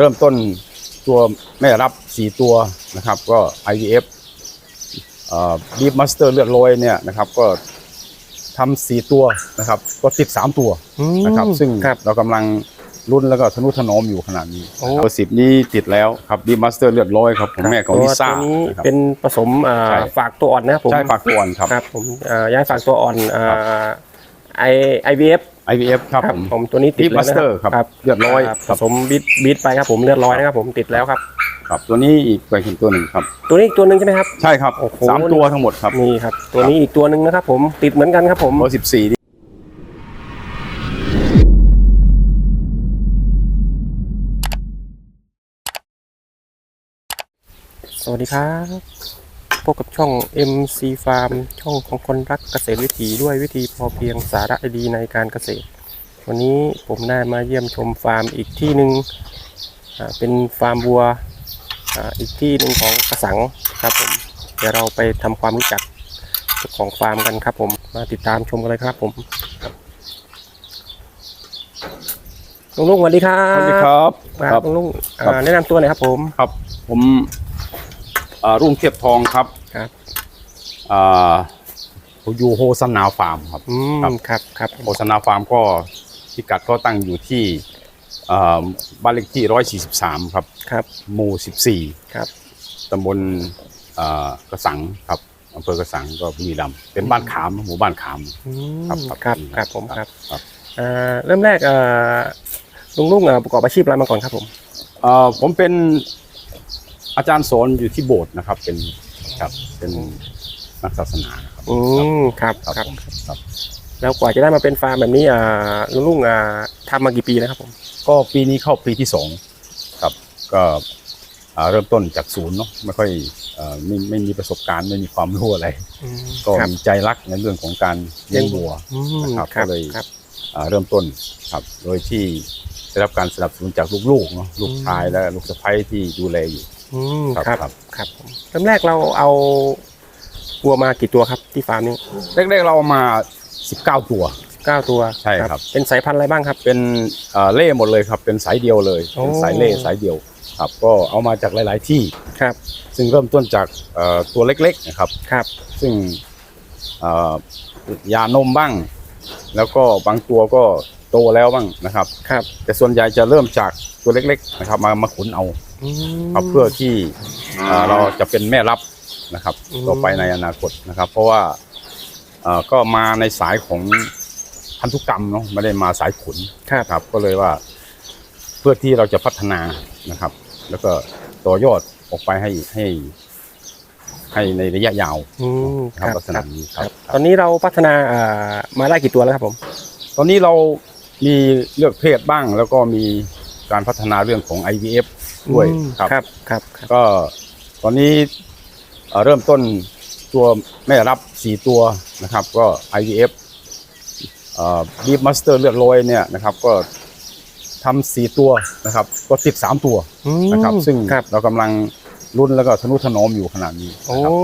เริ่มต้นตัวแม่รับ 4 ตัวนะครับ ก็ IVF บีฟมาสเตอร์เลือดโรยเนี่ยนะครับ ก็ทำสี่ตัวนะครับ ก็ติด3ตัวนะครับ ซึ่งครับเรากำลังรุ่นแล้วก็ทนุถนอมอยู่ขนาดนี้โอ้ตัวสิบนี้ติดแล้วครับบีฟมาสเตอร์เลือดโรยครับผมแม่ของลิซ่าตัวนี้นะครับเป็นผสมอ่าใช่ฝากตัวอ่อนนะครับผมใช่ฝากตัวอ่อนครับครับผมอ่าย้ายฝากตัวอ่อนอ่าครับไอไอวีเอฟ IVF ครับครับผม ผมตัวนี้ติด Beef เลยนะ Master ครับครับเลือดร้อย ครับคผรับสมบีทบีทไปครับผมเลือดร้อยนะครับผมติดแล้วครับ ครับ ตัวนี้อีกไปอีกตัวหนึ่งครับ ตัวนี้อีกตัวหนึ่งใช่ไหมครับ ใช่ครับโอ้โห สามตัวทั้งหมดครับนี่ครับ ตัวนี้อีกตัวหนึ่งนะครับผมติดเหมือนกันครับผมตัวสิบสี่สวัสดีครับ พบกับช่อง MC Farm ช่องของคนรักเกษตรวิถีด้วยวิธีพอเพียงสาระดีในการเกษตร วันนี้ผมได้มาเยี่ยมชมฟาร์มอีกที่หนึ่งอ่าเป็นฟาร์มวัวอ่าอีกที่หนึ่งของกระสังครับผมเดี๋ยวเราไปทำความรู้จักเจ้าของฟาร์มกันครับผมมาติดตามชมกันเลยครับผมลุงลุงสวัสดีครับสวัสดีครับครับลุงลุงอ่าครับแนะนำตัวหน่อยครับผมครับผม อ่ารุ่งเทียบทองครับครับอ่าอยู่โฮสนาฟาร์มครับ อืมครับครับครับโฮสนาฟาร์มก็พิกัดก็ตั้งอยู่ที่อ่าบ้านเลขที่ 143 ครับครับหมู่ครับ14ตำบลอ่ากระสังครับอำเภอกระสังก็บุรีรัมย์เป็นบ้านขามหมู่บ้านขามอืมครับครับครับผมครับครับอ่าเริ่มแรกอ่าลุงลุงอ่าประกอบอาชีพอะไรมาก่อนครับผมเอ่อผมเป็น อาจารย์สอนอยู่ที่โบสถ์นะครับ เป็นครับเป็นนักศาสนานะครับ อืมครับครับครับผมครับ แล้วกว่าจะได้มาเป็นฟาร์มแบบนี้อ่าลุงลุงอ่าทำมากี่ปีแล้วครับผม ก็ปีนี้เข้าปีที่สองครับก็อ่าเริ่มต้นจากศูนย์เนาะไม่ค่อยเอ่อไม่ไม่มีประสบการณ์ไม่มีความรู้อะไรอืมก็ครับมีใจรักในเรื่องของการเลี้ยงวัว อืมนะครับครับก็เลย ครับ อ่าเริ่มต้นครับ โดยที่ได้รับการสนับสนุนจากลูกๆเนาะลูกชายและลูกสะใภ้ที่ดูแลอยู่ อืมครับครับ ครับครับผมเริ่มแรกเราเอาวัวมากี่ตัวครับที่ฟาร์มนี้แรกๆเราเอามา 19 ตัว เก้าตัวใช่ครับ เป็นสายพันธุ์อะไรบ้างครับ เป็นเอ่อเล่หมดเลยครับ เป็นสายเดียวเลย โอ้ เป็นสายเล่สายเดียวครับ ก็เอามาจากหลาย ๆ ที่ ครับ ซึ่งเริ่มต้นจากเอ่อตัวเล็ก ๆ นะครับ ครับ ซึ่งเอ่อยานมบ้าง แล้วก็บางตัวก็โตแล้วบ้างนะครับ ครับ แต่ส่วนใหญ่จะเริ่มจากตัวเล็ก ๆ นะครับ มามาขุนเอาอืม ครับเพื่อที่เอ่อเราจะเป็นแม่รับนะครับอืมต่อไปในอนาคตนะครับ เพราะว่าเอ่อก็มาในสายของพันธุกรรมเนาะไม่ได้มาสายขุนครับครับ ก็เลยว่า เพื่อที่เราจะพัฒนานะครับ แล้วก็ต่อยอดออกไปให้ให้ให้ในระยะยาวอืมนะคครัรับบลักษณะนี้คครัรับบตอนนี้เราพัฒนาอ่ามาได้กี่ตัวแล้วครับผม ตอนนี้เรามีเลือกเพศบ้าง แล้วก็มีการพัฒนาเรื่องของ IVF ด้วยอืมครับ ครับครับครับ ก็ตอนนี้เอ่อเริ่มต้นตัวแม่รับ 4 ตัวนะครับ ก็ IVF บีฟมาสเตอร์เลือดโรยเนี่ยนะครับ ก็ทำสี่ตัวนะครับ ก็ติด 3 ตัวอืมนะครับ ซึ่งครับ เรากำลังรุ่นแล้วก็ทนุถนอมอยู่ขนาดนี้โอ้นะครับ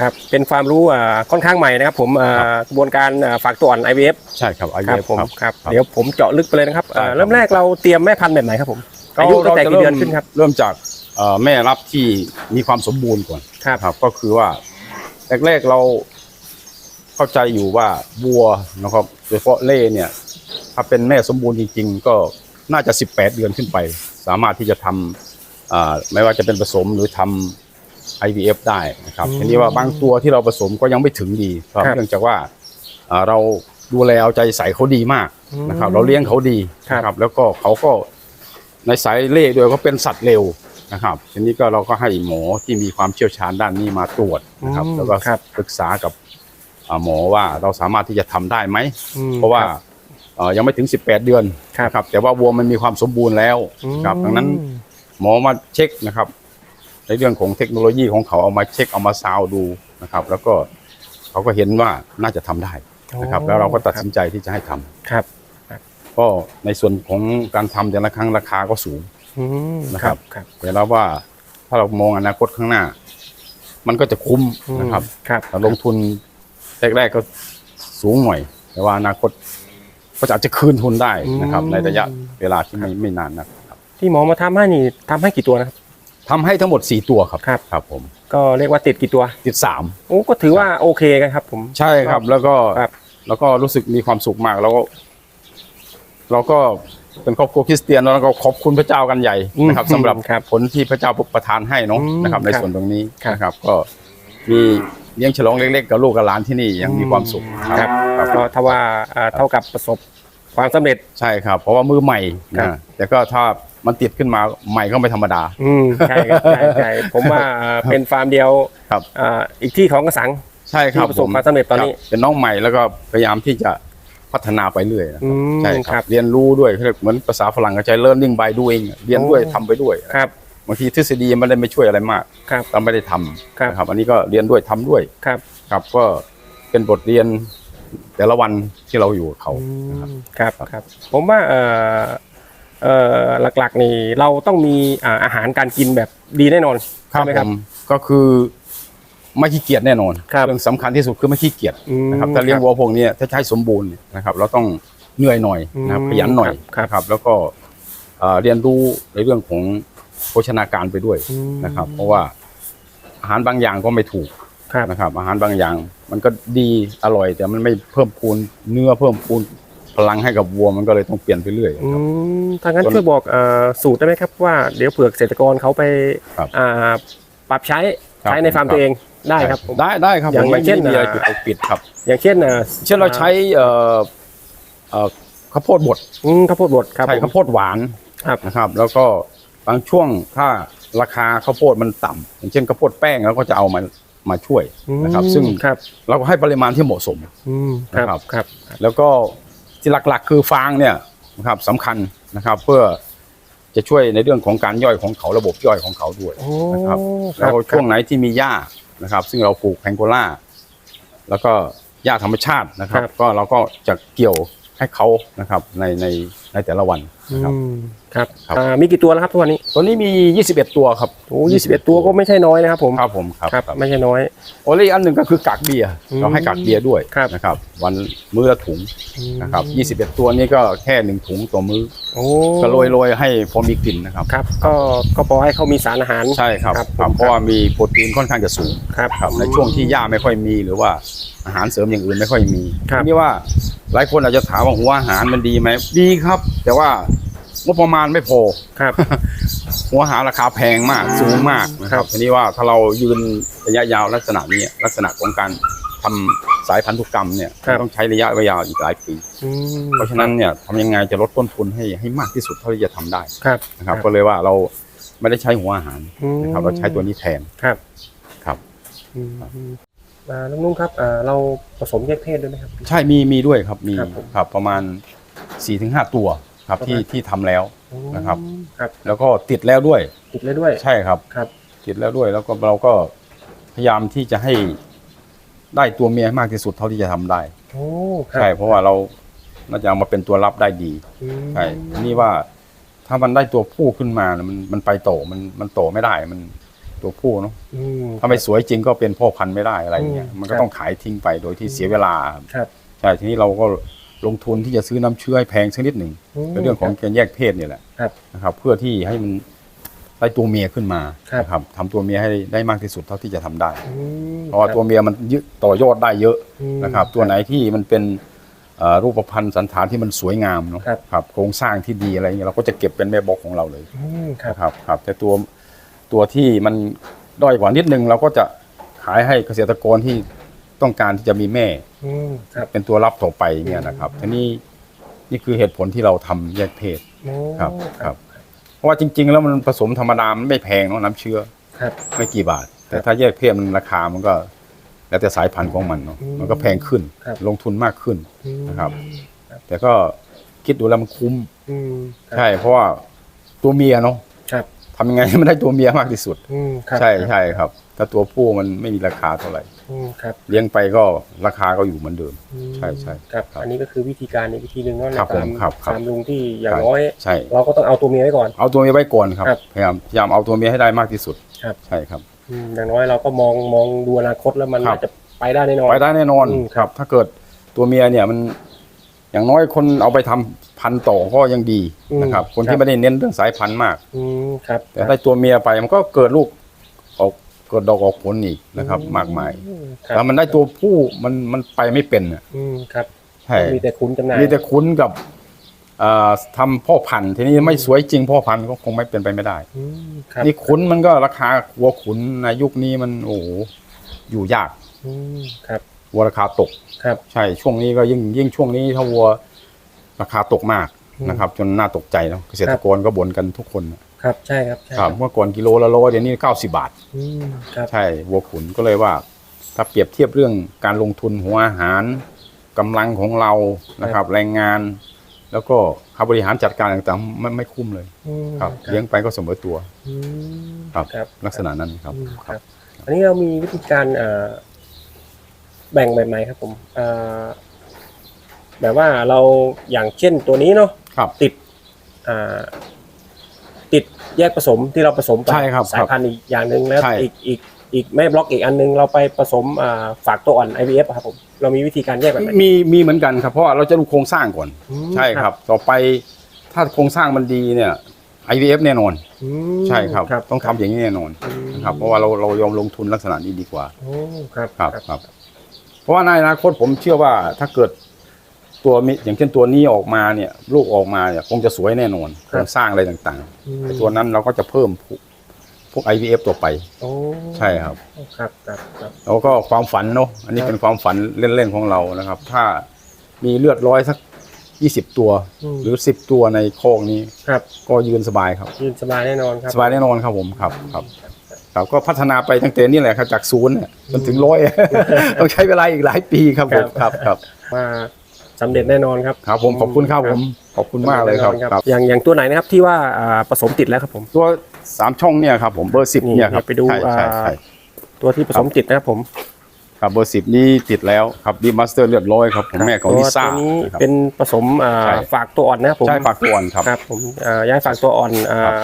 ครับเป็นความรู้อ่าค่อนข้างใหม่นะครับผมอ่าครับกระบวนการอ่าฝากตัวอ่อน IVF ใช่ครับ ครับ IVF ผมครับครับครับ เดี๋ยวผมเจาะลึกไปเลยนะครับอ่าได้ครับ เริ่มแรกเราเตรียมแม่พันธุ์แบบไหนครับผม อายุตั้งแต่กี่เดือนขึ้นครับ เริ่มจากเอ่อแม่รับที่มีความสมบูรณ์ก่อนครับครับ ก็คือว่าแรกๆเราเข้าใจอยู่ว่าวัวนะครับโดยเฉพาะเล่เนี่ย ถ้าเป็นแม่สมบูรณ์จริง ๆ ก็น่าจะ 18 เดือนขึ้นไป สามารถที่จะทำอ่าไม่ว่าจะเป็นผสมหรือทำ IVF ได้นะครับอืมทีนี้ว่าบางตัวที่เราผสมก็ยังไม่ถึงดีครับครับเนื่องจากว่าอ่าเราดูแลเอาใจใส่เขาดีมากนะครับ อืมเราเลี้ยงเขาดีครับนะครับแล้วก็เขาก็ ในสายเล่ด้วยเขาเป็นสัตว์เร็วนะครับทีนี้ก็เราก็ให้หมอที่มีความเชี่ยวชาญด้านนี้มาตรวจนะครับอืมแล้วก็ครับปรึกษากับอ่าหมอว่าเราสามารถที่จะทำได้ไหมอืมเพราะว่าเอ่อยังไม่ถึง 18 เดือนครับนะครับ แต่ว่าวัวมันมีความสมบูรณ์แล้วอืมครับดังนั้นหมอมาเช็คนะครับ ในเรื่องของเทคโนโลยีของเขาเอามาเช็คเอามาซาวดูนะครับ แล้วก็เขาก็เห็นว่าน่าจะทำได้นะครับ แล้วเราก็ตัดสินใจที่จะให้ทำครับ ก็ในส่วนของการทำแต่ละครั้งราคาก็สูงอืมนะครับครับแต่แล้วว่าถ้าเรามองอนาคตข้างหน้า มันก็จะคุ้มอืมนะครับครับแต่ลงทุนแรกๆก็สูงหน่อย แต่ว่าอนาคตก็จะอาจจะคืนทุนได้นะครับ ในระยะเวลาที่ไม่ไม่นานนะครับ ที่หมอมาทำให้นี่ทำให้กี่ตัวนะครับทำให้ทั้งหมด 4 ตัวครับครับครับ ผม ก็เรียกว่าติดกี่ตัวติดโอ้ก็ถือว่าโอเคกันครับ ผม3ใช่ครับ แล้วก็ครับแล้วก็รู้สึกมีความสุขมากแล้วก็ เราก็เป็นครอบครัวคริสเตียนแล้วก็ขอบคุณพระเจ้ากันใหญ่นะครับสำหรับครับผลที่พระเจ้าประทานให้เนาะอืมนะครับ ในครับส่วนตรงนี้ครับนะครับ ก็มีเลี้ยงฉลองเล็กๆกับลูกกับหลานที่นี่ยังมีความสุขครับครับก็ถ้าว่าอ่าเท่ากับประสบความสำเร็จใช่ครับ เพราะว่ามือใหม่ครันะบแต่ก็ถ้ามันติดขึ้นมาใหม่ก็ไม่ธรรมดา อืมใช่ครับใช่ใช่ผมว่าอ่าเป็นฟาร์มเดียวครับอ่าอีกที่ของกระสังใช่ครับที่ประสบความสำเร็จตอนนี้คบเป็นน้องใหม่แล้วก็พยายามที่จะ พัฒนาไปเรื่อยนะอืมใช่คครัรับ บ เรียนรู้ด้วยเขาเรียกเหมือนภาษาฝรั่งก็ใช้ learning by doing เรียนด้วยโอ้ ทำไปด้วยครับ บางทีทฤษฎีมันไม่ได้ไม่ช่วยอะไรมากครับ เราไม่ได้ทำครับนะครับ อันนี้ก็เรียนด้วยทำด้วยครับ ครับก็เป็นบทเรียนแต่ละวันที่เราอยู่กับเขาอืมครับครับผมว่าเอ่อเอ่อหลักๆนี่เราต้องมีอ่าอาหารการกินแบบดีแน่นอนครับใช่ไหมผมก็คือ ไม่ขี้เกียจแน่นอนครับเรื่องสำคัญที่สุดคือไม่ขี้เกียจอืมนะครับถ้าเลี้ยงครับวัวพวกนี้ถ้าใช้สมบูรณ์เนี่ยนะครับ เราต้องเหนื่อยหน่อยนะครับอืมขยันหน่อยครับนะครับแล้วก็เอ่อเรียนรู้ในเรื่องของโภชนาการไปด้วยอืมนะครับ เพราะว่าอาหารบางอย่างก็ไม่ถูกครับนะครับ อาหารบางอย่างมันก็ดีอร่อย แต่มันไม่เพิ่มพูนเนื้อเพิ่มพูนพลังให้กับวัวมันก็เลยต้องเปลี่ยนไปเรื่อยอืมถ้างั้นส่วนช่วยบอกเอ่อสูตรได้ไหมครับว่าเดี๋ยวเผื่อเกษตรกรเขาไปครับอ่าปรับใช้ครับใช้ในฟาร์มครับตัวเอง ได้ครับผม ได้ได้ครับอย่างผมไม่อย่างเช่น มีอะไรอ่าปิดปกปิดครับ อย่างเช่นอ่าเช่นเราใช้เอ่อเอ่อข้าวโพดบดอืมข้าวโพดบดครับใช่ผม ข้าวโพดหวานครับ นะครับ แล้วก็บางช่วงถ้าราคาข้าวโพดมันต่ำอย่างเช่นข้าวโพดแป้งเราก็จะเอามามาช่วยนะครับ ซึ่งครับเราก็ให้ปริมาณที่เหมาะสม อืมครับนะครับ ครับ แล้วก็ที่หลักๆ คือฟางเนี่ยนะครับสำคัญนะครับ เพื่อจะช่วยในเรื่องของการย่อยของเขาระบบย่อยของเขาด้วยโอ้นะครับคแล้รับวช่วงไหนที่มีหญ้า นะครับ ซึ่งเราปลูกแพงโกล่าแล้วก็หญ้าธรรมชาตินะครับ ก็เราก็จะเกี่ยวให้เขานะครับในในในแต่ละวันอืนะครับมครับครับ อ่ามีกี่ตัวแล้วครับทุกวันนี้ตัวนี้มี 21 ตัวครับโอ้ยี่สิบเอ็ดตัวก็ไม่ใช่น้อยนะครับผมครับผมครับครับครับ ไม่ใช่น้อย โอเล่อันหนึ่งก็คือกากเบียร์อืมเราให้กากเบียร์ด้วยครับ นะครับ วันมื้อละถุงอืมนะครับ21 ตัวนี้ก็แค่หนึ่งถุงต่อมื้อโอ้ก็โรยโรยๆให้พอมีกลิ่นนะครับ ครับ ก็ก็พอให้เขามีสารอาหาร ใช่ครับครับครับผมเพราะว่ามีโปรตีนค่อนข้างจะสูงครับ ครับในช่วงที่หญ้าไม่ค่อยมีหรือว่าอาหารเสริมอย่างอื่นไม่ค่อยมีครับ ทีนี่ว่าหลายคนอาจจะถามว่าหัวอาหารมันดีไหมดีครับแต่ว่างบประมาณไม่พอ ครับ หัวอาหารราคาแพงมากสูงมากนะคครัรับบทีนี้ว่าถ้าเรายืนระยะยาวลักษณะนี้ลักษณะของการทำสายพันธุกรรมเนี่ยครับ ต้องใช้ระยะยาวอีกหลายปี อืมเพราะฉะนั้นเนี่ยทำยังไงจะลดต้นทุนให้ให้มากที่สุดเท่าที่จะทำได้ครับนะครับ ก็เลยว่าเราไม่ได้ใช้หัวอาหารอืมนะครับเราใช้ตัวนี้แทนครับครับ อืมอืมอ่าลุงนุ่งครับอ่าเราผสมแยกเพศด้วยไหมครับ ใช่มีมีด้วยครับมีครับผม ครับประมาณ 4ี่ถึงห้าตัวครับที่ประมาณที่ทำแล้วนะครับ ครับแล้วก็ติดแล้วด้วยติดเลยด้วย ใช่ครับ ครับ ติดแล้วด้วยแล้วก็เราก็พยายามที่จะให้ได้ตัวเมียให้มากที่สุดเท่าที่จะทำได้ โอ้ครับใช่ เพราะว่าเราน่าจะเอามาเป็นตัวรับได้ดีอืมใช่ทีนี่ว่าถ้ามันได้ตัวผู้ขึ้นมาน่ะมันมันไปโตมันมันโตไม่ได้มันตัวผู้เนาะอืม ถ้าไม่สวยจริงก็เป็นพ่อพันธุ์ไม่ได้อะไรอย่างเงี้ยอืมมันก็ครับต้องขายทิ้งไปโดยที่เสียเวลาครับครับใช่ทีนี้เราก็ ลงทุนที่จะซื้อน้ำเชื้อให้แพงสักนิดหนึ่งมในเรื่องของการแยกเพศเนี่ยแหละครับนะครับ เพื่อที่ให้มันได้ตัวเมียขึ้นมาครับ นะครับทำตัวเมียให้ได้มากที่สุดเท่าที่จะทำได้ อืมเพราะว่าตัวเมียมันยึดต่อยอดได้เยอะอืม นะครับ ตัวไหนที่มันเป็นเอ่อรูปพรรณสันฐานที่มันสวยงามเนาะครับ ครับโครงสร้างที่ดีอะไรเงี้ยเราก็จะเก็บเป็นแม่บอกของเราเลย อืมครับนะครับครับแต่ตัวตัวที่มันด้อยกว่านิดนึงเราก็จะขายให้เกษตรกรที่ ต้องการที่จะมีแม่อืมครับเป็นตัวรับต่อไปเนี่ยนะครับทีนี้นี่คือเหตุผลที่เราทำแยกเพศโอ้ครับครับ เพราะว่าจริง ๆ แล้วมันผสมธรรมดามันไม่แพงเนาะน้ำเชื้อ ครับ ไม่กี่บาท แต่ถ้าแยกเพศมันราคามันก็ แล้วแต่สายพันธุ์ของมันเนาะอืมมันก็แพงขึ้น ครับ ลงทุนมากขึ้น อืมนะครับ แต่ก็คิดดูแล้วมันคุ้ม อืมครับ ใช่เพราะว่าตัวเมียเนาะครับ ทำยังไงให้มันได้ตัวเมียมากที่สุด อืมครับใช่ใช่ครับถ้าตัวผู้มันไม่มีราคาเท่าไหร่ อืมครับเลี้ยงไปก็ราคาก็อยู่เหมือนเดิม อืมใช่ใช่ครับ ครับอันนี้ก็คือวิธีการอีกวิธีหนึ่งเนาะในครับผมฟาร์มครับครับฟาร์มลุงที่อย่างน้อย ใช่ เราก็ต้องเอาตัวเมียไว้ก่อน เอาตัวเมียไว้ก่อนครับครับพยายามพยายามเอาตัวเมียให้ได้มากที่สุดครับ ใช่ครับ อืมอย่างน้อยเราก็มองมองดูอนาคตแล้วมันครับ น่าจะไปได้แน่นอน ไปได้แน่นอนอืม ครับ ถ้าเกิดตัวเมียเนี่ยมัน อย่างน้อยคนเอาไปทำพันธุ์ต่อก็ยังดีนะครับ คนที่ไม่ได้เน้นเรื่องสายพันธุ์มาก อืมครับแต่ได้ตัวเมียไปมันก็เกิดลูกออกเกิดดอกออกผลอีกนะครับ มากมายอืครับแล้วมันได้ตัวผู้มันมันไปไม่เป็นอะอืมครับใช่ มีแต่คุณจำหน่ายมีแต่คุ้นกับเอ่อทำพ่อพันธุ์ทีนี้ไม่สวยจริงพ่อพันธุ์ก็คงไม่เป็นไปไม่ได้ อืมครับนี่ขุนมันก็ราคาวัวขุนในยุคนี้มันโอ้โหอยู่ยากอืมครับ วัวราคาตกครับ ใช่ช่วงนี้ก็ยิ่งยิ่งช่วงนี้ถ้าวัวราคาตกมากอืมนะครับ จนน่าตกใจเนาะเกษตรกรก็บ่นกันทุกคนครับใช่ครับใช่ครับเมื่อก่อนกิโลละร้อยเดี๋ยวนี้เก้าสิบาทอืมครับใช่วัวขุนก็เลยว่า ถ้าเปรียบเทียบเรื่องการลงทุนหัวอาหารกำลังของเรานะครับ แรงงาน แล้วก็ค่าบริหารจัดการต่างๆไม่ไม่คุ้มเลยอืมครับเลี้ยงไปก็เสมอตัวอืมครับครับลักษณะนั้นครับอืมครับอันนี้เรามีวิธีการเอ่อ แบ่งแบบไหนครับผมเอ่อแบบว่าเราอย่างเช่นตัวนี้เนาะครับ ติดอ่าติดแยกผสมที่เราผสมไปใช่ครับสายพันธุ์อีกอย่างหนึ่งแล้วใช่ อีกอีกอีกไม่บล็อกอีกอันหนึงเราไปผสมอ่าฝากตัวอ่อน IVF อะครับผมเรามีวิธีการแยกแบบไหนมีมีเหมือนกันครับเพราะว่าเราจะดูโครงสร้างก่อน อืมใช่ครับ ต่อไปถ้าโครงสร้างมันดีเนี่ย IVF แน่นอน อืมใช่ครับครับต้องทำอย่างนี้แน่นอนอืมนะครับ เพราะว่าเราเรายอมลงทุนลักษณะนี้ดีกว่า โอ้ครับ ครับครับเพ ราะว่าในอนาคตผมเชื่อว่าถ้าเกิดตัวมิอย่างเช่นตัวนี้ออกมาเนี่ย ลูกออกมาเนี่ยคงจะสวยแน่นอนโครงสร้างอะไรต่างอืม ๆไอ้ตัวนั้นเราก็จะเพิ่มพวกพวก IVF ตัวไป โอ้ใช่ครับ ครับครับครับ แล้วก็ความฝันเนาะอันนี้ครับ เป็นความฝันเล่นๆของเรานะครับ ถ้ามีเลือดร้อยสักยี่สิบตัวมหรือสิบตัวในโคอกนี้ ครับก็ยืนสบายครับ ยืนสบายแน่นอนครับสบายแน่นอนครับผมครับครับ ครับก็พัฒนาไปตั้งแต่นี่แหละครับจากศูนย์เนี่ยจนถึงร้อยต้องใช้เวลาอีกหลายปีครับผมครับครับว่าสำเร็จแน่นอนครับครับผมขอบคุณครับผมขอบคุณมากเลยครับแน่นอนครับอย่างอย่างตัวไหนนะครับที่ว่าอ่าผสมติดแล้วครับผมตัวสามช่องเนี่ยครับผมเบอร์สิบนี่เนี่ยครับเดี๋ยวไปดูใช่ใช่อ่าใช่ตัวที่ผสมติดนะครับผมครับเบอร์สิบนี้ติดแล้วครับดีมาสเตอร์เลือดร้อยครับผมแม่ของลิซ่าตัวนี้นะครับเป็นผสมอ่าใช่ฝากตัวอ่อนนะครับผมใช่ฝากตัวอ่อนครับครับผมอ่าย้ายฝากตัวอ่อนอ่าครับ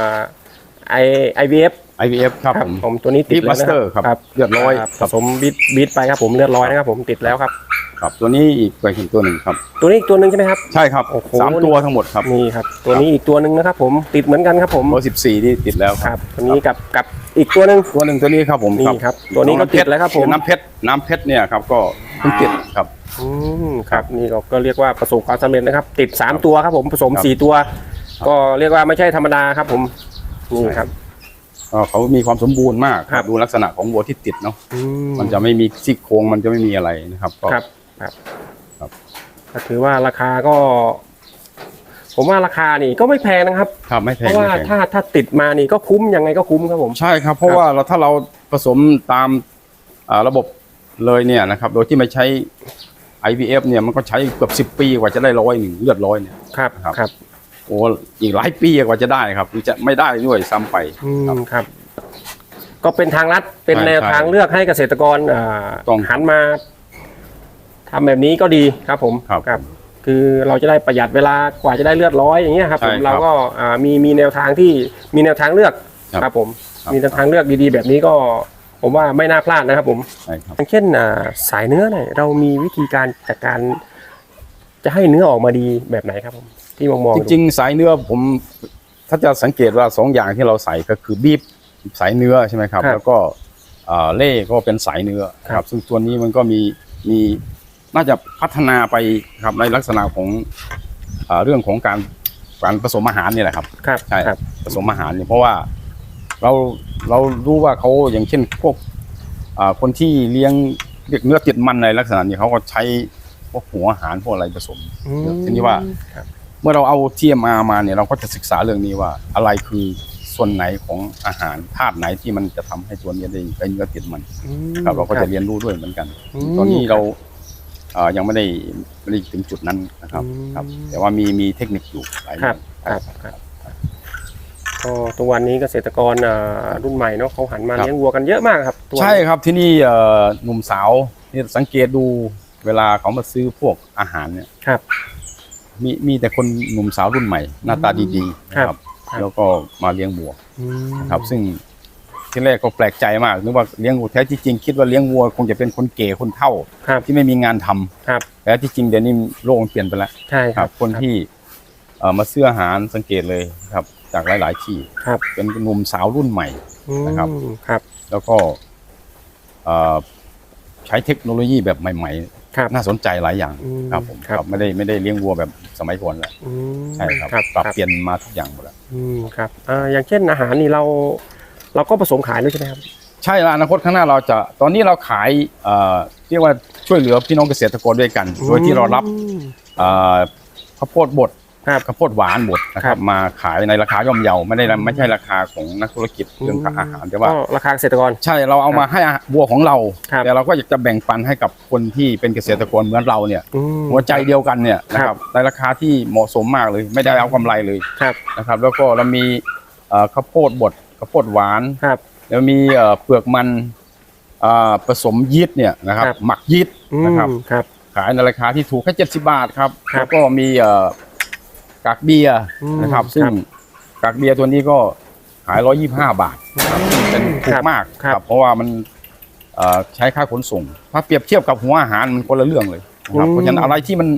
ไอไอวีเอฟ IVF ครับผมผมตัวนี้ติด Beef แล้วนะ Master ครับเลือดร้อยาผสมบีทบีทไปครับผมเลือดร้อยนะครับผมติดแล้วครับครับตัวนี้อีกไปถึงตัวหนึ่งครับ ตัวนี้อีกตัวหนึ่งใช่ไหมครับใช่ครับโอ้โหสามตัวทั้งหมดครับนี่ครับตัวนี้อีกตัวหนึ่งนะครับผมติดเหมือนกันครับผมเบอร์สิบสี่นี่ติดแล้วคครัรับบตัวนี้กับกับอีกตัวหนึ่งตัวหนึ่งตัวนี้ครับผมนี่ครับตัวนี้ก็ติดแล้วครับผมน้ำเพชรน้ำเพชรเนี่ยครับก็เพิ่งติดครับอืมครับนี่เราก็เรียกว่าประสบความสำเร็จนะครับ ติด3ตัวครับผมผสมครับ4ตัว ก็เรียกว่าไม่ใช่ธรรมดาครับผมนี่ครับก็ เขามีความสมบูรณ์มากคครัรับบดูลักษณะของวัวที่ติดเนาะอืมันจะไม่มีซี่โครงมันจะไม่มีอะไรนะครับก็ ครับครับครับ ก็ถือว่าราคาก็ ผมว่าราคานี่ก็ไม่แพงนะครับ ครับไม่แพเพงราะว่าไม่แพงถ้าถ้าติดมานี่ก็คุ้มยังไงก็คุ้มครับผม ใช่ครับ เพราะครับว่าเราถ้าเราผสมตามอ่าระบบเลยเนี่ยนะครับ โดยที่ไม่ใช้ IVF เนี่ยมันก็ใช้เกือบสิบปีกว่าจะได้ร้อยหนึ่งเลือดร้อยเนี่ย ครับครับ ครับ โอ้อีกหลายปีกว่าจะได้ครับหรือจะไม่ได้ด้วยซ้ำไปอืครับมครับ ก็เป็นทางลัดเป็นใช่แนวใช่ทางเลือกให้เกษตรกรอ่าต้องหันมาทำแบบนี้ก็ดีครับผมครับ คือเราจะได้ประหยัดเวลากว่าจะได้เลือดร้อยอย่างเงี้ยครับใช่ผมครับเราก็อ่ามีมีแนวทางที่มีแนวทางเลือกครับครับผมครับ มีแนวทางเลือกดีๆ แบบนี้ก็ ผมว่าไม่น่าพลาดนะครับผม ใช่ครับ อย่างเช่นอ่าสายเนื้อเนี่ยเรามีวิธีการจัดการ จะให้เนื้อออกมาดีแบบไหนครับผมที่มองมองจริงๆ สายเนื้อผมถ้าจะสังเกตว่าสองอย่างที่เราใส่ก็คือบีบสายเนื้อใช่ไหมครับ แล้วก็อ่าเล่ก็เป็นสายเนื้อครับ ซึ่งตัวนี้มันก็มีมีน่าจะพัฒนาไปครับในลักษณะของอ่าเรื่องของการการผสมอาหารนี่แหละครับครับใช่ครับผสมอาหารเนี่ยเพราะว่าเราเรารู้ว่าเขาอย่างเช่นพวกอ่าคนที่เลี้ยงเรียกเนื้อติดมันในลักษณะนี้เขาก็ใช้ พวกหัวอาหารพวกอะไรผสมอืมทีนี้ว่าครับเมื่อเราเอา TMR มาเนี่ยเราก็จะศึกษาเรื่องนี้ว่า อะไรคือส่วนไหนของอาหารธาตุไหนที่มันจะทำให้ตัวเนี้ยได้ได้เนื้อติดมันอืมครับเราก็จะเรียนรู้ด้วยเหมือนกันอืมตอนนี้เราเอ่อยังไม่ได้ไม่ได้ถึงจุดนั้นนะครับอืมครับ แต่ว่ามีมีเทคนิคอยู่หลายครับเรื่องครับครับก็ทุกวันนี้เกษตรกรอ่ารุ่นใหม่เนาะเขาหันมาครับเลี้ยงวัวกันเยอะมากครับทุกวันใช่ครับที่นี่เอ่อหนุ่มสาวนี่สังเกตดู เวลาเขามาซื้อพวกอาหารเนี่ยครับ มีมีแต่คนหนุ่มสาวรุ่นใหม่ หน้าตาดีๆนะครับ ครับ แล้วก็มาเลี้ยงบัวอืมนะครับ ซึ่งที่แรกก็แปลกใจมากนึกว่าเลี้ยงวัวแท้ที่จริงคิดว่าเลี้ยงวัวคงจะเป็นคนเก๋คนเฒ่าครับที่ไม่มีงานทำครับแต่ที่จริงเดี๋ยวนี้โลกมันเปลี่ยนไปแล้วใช่ครับคนที่เอ่อมาซื้ออาหารสังเกตเลยครับ จากหลาย ๆ ที่ครับ เป็นหนุ่มสาวรุ่นใหม่ นะครับ อืมครับ แล้วก็เอ่อใช้เทคโนโลยีแบบใหม่ ครับๆน่าสนใจหลายอย่าง อืมครับผมครับครับไม่ได้ไม่ได้เลี้ยงวัวแบบสมัยก่อนแล้วอืมใช่ครับครับปรับครับเปลี่ยนมาทุกอย่างหมดแล้วอืมครับอ่าอย่างเช่นอาหารนี่เรา เราก็ผสมขายด้วยใช่ไหมครับ ใช่แล้วอนาคตข้างหน้าเราจะตอนนี้เราขายเอ่อเรียกว่าช่วยเหลือพี่น้องเกษตรกรด้วยกัน โดยที่เรารับอืม เอ่อข้าวโพดบด ครับข้าวโพดหวานบดนะคครัรับบมาขายในราคาย่อมเยาไม่ได้ไม่ใช่ราคาของนักธุรกิจเรื่องอาหารแต่ว่าก็ราคาเกษตรกรใช่เราเอามาให้อาหารวัวของเราครับแต่เราก็อยากจะแบ่งปันให้กับคนที่เป็นเกษตรกรเหมือนเราเนี่ยอืมหัวใจเดียวกันเนี่ยนะคครัรับบในราคาที่เหมาะสมมากเลย ไม่ได้เอากำไรเลยครับนะครับ แล้วก็เรามีเอ่อข้าวโพดบดข้าวโพดหวานครับแล้วมีเอ่อเปลือกมันเอ่อผสมยีสต์เนี่ยนะครับครับหมักยีสต์อืมนะครับครับขายในราคาที่ถูกแค่70 บาทครับครับแล้วก็มีเอ่อ กากเบียร์อืมนะครับ ซึ่งครับกากเบียร์ตัวนี้ก็ขาย 125 บาทนะครับซึ่งเป็นถูครักบมากครับ เพราะว่ามันเอ่อใช้ค่าขนส่ง ถ้าเปรียบเทียบกับหัวอาหารมันคนละเรื่องเลยนะครับอืมเพราะฉะนั้นอะไรที่มัน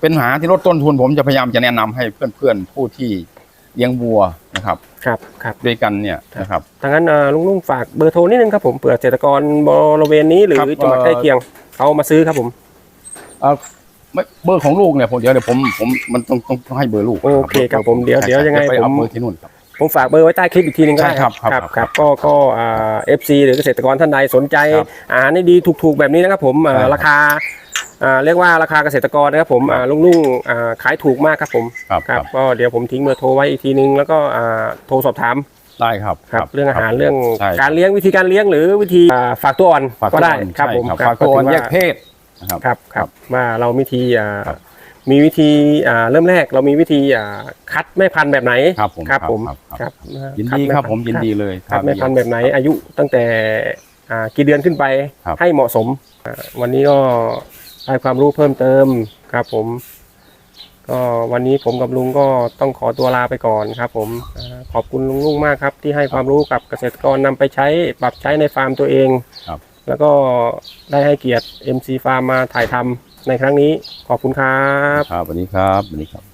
เป็นอาหารที่ลดต้นทุนผมจะพยายามจะแนะนำให้เพื่อนๆผู้ที่เลี้ยงวัวนะครับ ครับครับ ด้วยกันเนี่ยนะครับ ทางนั้นเอ่อลุงลุงฝากเบอร์โทรนิดนึงครับผมเผื่อเกษตรกรบริเวณนี้หรือครับจังหวัดเอ่อ ใกล้เคียงเขามาซื้อครับผม เอ่อ ไม่เบอร์ของลูกเนี่ยผมเดี๋ยวเดี๋ยวผมผมมันต้องต้องต้องให้เบอร์ลูกโอเคครับผมเดี๋ยวใช่เดี๋ยวยังไงไปผเอามเบอร์ที่นู่นครับ ผมฝากเบอร์ไว้ใต้คลิปอีกทีหนึงก็ได้ใช่ครับครับครับคครัรับบก็ก็อ่าเอฟซีหรือเกษตรกรท่านใดสนใจครับอาหารได้ดีถูกๆแบบนี้นะครับผมอ่าใช่ครับราคาอ่าเรียกว่าราคาเกษตรกรนะครับผมอ่าลุงลุงอ่าขายถูกมากครับผมครับคครัรับบก็เดี๋ยวผมทิ้งเบอร์โทรไว้อีกทีนึงแล้วก็อ่าโทรสอบถามได้ครับครับเรื่องอาหารเรื่องใช่การเลี้ยงวิธีการเลี้ยงหรือวิธีอ่าฝากตัวอ่อนฝากก็ตัวได้อ่อนครับใช่ผมครับครับฝากตัวอ่อนก็ถืแยว่กเพศ นะครับ ครับครับว่าเราวิธีอ่าครับ มีวิธีอ่าเริ่มแรกเรามีวิธีอ่าคัดแม่พันธุ์แบบไหนครับผมครับผมครับครับยินคัดีแครับผมพันธุ์ยินดีเลยคัดแม่พันธุ์แบบไหนอายุตั้งแต่อ่ากี่เดือนขึ้นไปครับ ให้เหมาะสมอ่าวันนี้ก็ได้ความรู้เพิ่มเติมครับผม ก็วันนี้ผมกับลุงก็ต้องขอตัวลาไปก่อนครับ ผมอ่าขอบคุณลุงลุงมากครับ ที่ให้ความรู้กับเกษตรกรนำไปใช้ปรับใช้ในฟาร์มตัวเอง ครับ แล้วก็ได้ให้เกียรติ MC Farm มาถ่ายทำในครั้งนี้ขอบคุณครับ ครับสวัสดีครับสวัสดีครับ